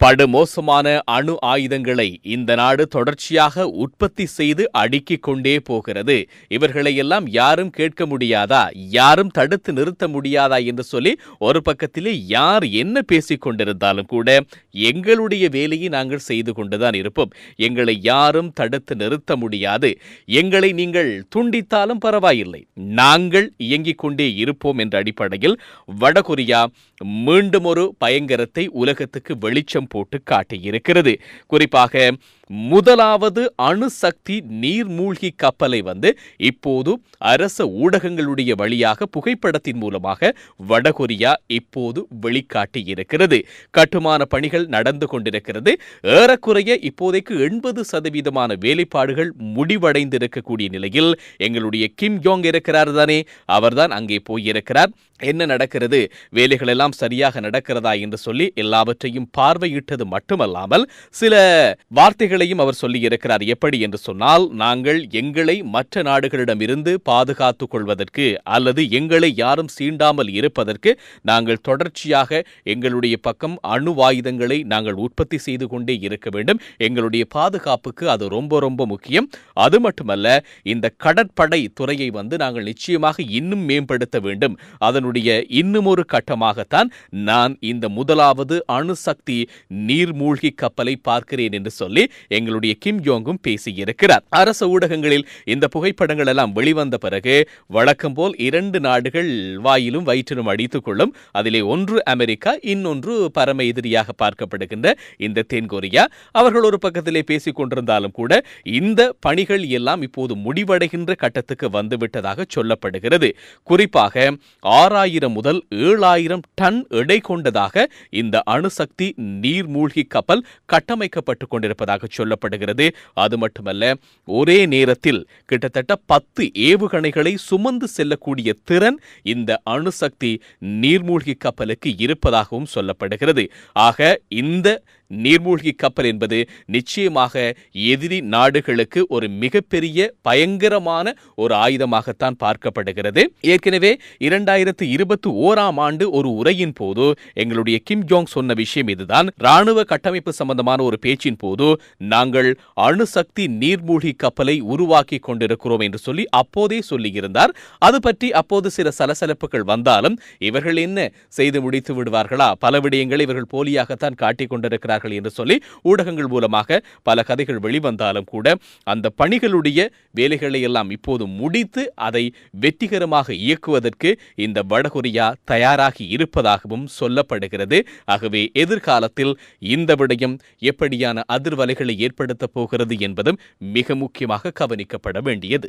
படுமோசமான அணு ஆயுதங்களை இந்த நாடு தொடர்ச்சியாக உற்பத்தி செய்து அடுக்கிக் கொண்டே போகிறது. இவர்களை எல்லாம் யாரும் கேட்க முடியாதா? யாரும் தடுத்து நிறுத்த முடியாதா என்று சொல்லி ஒரு பக்கத்திலே யார் என்ன பேசிக் கொண்டிருந்தாலும் கூட எங்களுடைய வேலையை நாங்கள் செய்து கொண்டுதான் இருப்போம். எங்களை யாரும் தடுத்து நிறுத்த முடியாது. எங்களை நீங்கள் துண்டித்தாலும் பரவாயில்லை. நாங்கள் இயங்கிக் கொண்டே இருப்போம் என்ற அடிப்படையில் வடகொரியா மீண்டும் ஒரு பயங்கரத்தை உலகத்துக்கு வெளிச்சம் போட்டு காட்டியிருக்கிறது. குறிப்பாக முதலாவது அணுசக்தி நீர்மூழ்கி கப்பலை வந்து இப்போது அரச ஊடகங்களுடைய வழியாக புகைப்படத்தின் மூலமாக வடகொரியா இப்போது வெளிக்காட்டி இருக்கிறது. கட்டுமான பணிகள் நடந்து கொண்டிருக்கிறது. ஏறக்குறைய இப்போதைக்கு எண்பது சதவீதமான வேலைப்பாடுகள் முடிவடைந்திருக்கக்கூடிய நிலையில் எங்களுடைய கிம் யோங் இருக்கிறார் தானே? அவர்தான் அங்கே போயிருக்கிறார். என்ன நடக்கிறது? வேலைகள் எல்லாம் சரியாக நடக்கிறதா என்று சொல்லி எல்லாவற்றையும் பார்வையிட்டது மட்டுமல்லாமல் சில வார்த்தைகள் வார்த்தைகளையும் அவர் சொல்லியிருக்கிறார். எப்படி என்று சொன்னால் நாங்கள் எங்களை மற்ற நாடுகளிடமிருந்து பாதுகாத்துக் கொள்வதற்கு அல்லது எங்களை யாரும் சீண்டாமல் இருப்பதற்கு நாங்கள் தொடர்ச்சியாக எங்களுடைய பக்கம் அணு ஆயுதங்களை நாங்கள் உற்பத்தி செய்து கொண்டே இருக்க வேண்டும். எங்களுடைய பாதுகாப்புக்கு அது ரொம்ப ரொம்ப முக்கியம். அது மட்டுமல்ல இந்த கடற்படை துறையை வந்து நாங்கள் நிச்சயமாக இன்னும் மேம்படுத்த வேண்டும். அதனுடைய இன்னும் ஒரு கட்டமாகத்தான் நான் இந்த முதலாவது அணுசக்தி நீர்மூழ்கி கப்பலை பார்க்கிறேன் என்று சொல்லி எங்களுடைய கிம் யோங்கும் பேசியிருக்கிறார். அரசு ஊடகங்களில் இந்த புகைப்படங்கள் எல்லாம் வெளிவந்த பிறகு வழக்கம் போல் இரண்டு நாடுகள் வாயிலும் வயிற்றிலும் அடித்துக் கொள்ளும் அதிலே ஒன்று அமெரிக்கா இன்னொன்று பரம எதிரியாக பார்க்கப்படுகின்ற இந்த தென்கொரியா அவர்கள் ஒரு பக்கத்திலே பேசிக் கொண்டிருந்தாலும் கூட இந்த பணிகள் எல்லாம் இப்போது முடிவடைகின்ற கட்டத்துக்கு வந்துவிட்டதாக சொல்லப்படுகிறது. குறிப்பாக ஆறாயிரம் முதல் ஏழாயிரம் டன் எடை கொண்டதாக இந்த அணுசக்தி நீர்மூழ்கி கப்பல் கட்டமைக்கப்பட்டுக் கொண்டிருப்பதாக சொல்லப்படுகிறது. அது மட்டுமல்ல ஒரே நேரத்தில் கிட்டத்தட்ட பத்து ஏவுகணைகளை சுமந்து செல்லக்கூடிய திறன் இந்த அணுசக்தி நீர்மூழ்கி கப்பலுக்கு இருப்பதாகவும் சொல்லப்படுகிறது. ஆக இந்த நீர்மூழ்கி கப்பல் என்பது நிச்சயமாக எதிரி நாடுகளுக்கு ஒரு மிகப்பெரிய பயங்கரமான ஒரு ஆயுதமாகத்தான் பார்க்கப்படுகிறது. ஏற்கனவே இரண்டாயிரத்து இருபத்தி ஓராம் ஆண்டு ஒரு உரையின் போது எங்களுடைய கிம் ஜோங் சொன்ன விஷயம் இதுதான். ராணுவ கட்டமைப்பு சம்பந்தமான ஒரு பேச்சின் போது நாங்கள் அணுசக்தி நீர்மூழ்கி கப்பலை உருவாக்கி கொண்டிருக்கிறோம் என்று சொல்லி அப்போதே சொல்லியிருந்தார். அது பற்றி அப்போது சில சலசலப்புகள் வந்தாலும் இவர்கள் என்ன செய்து முடித்து விடுவார்களா? பல விடயங்களை இவர்கள் போலியாகத்தான் காட்டிக் வருகிறார்கள் என்று சொல்லி ஊடகங்கள் மூலமாக பல கதைகள் வெளிவந்தாலும் கூட அந்த பணிகளுடைய வேலைகளை எல்லாம் இப்போது முடித்து அதை வெற்றிகரமாக இயக்குவதற்கு இந்த வடகொரியா தயாராகி இருப்பதாகவும் சொல்லப்படுகிறது. ஆகவே எதிர்காலத்தில் இந்த விடயம் எப்படியான அதிர்வலைகளை ஏற்படுத்தப் போகிறது என்பதும் மிக முக்கியமாக கவனிக்கப்பட வேண்டியது.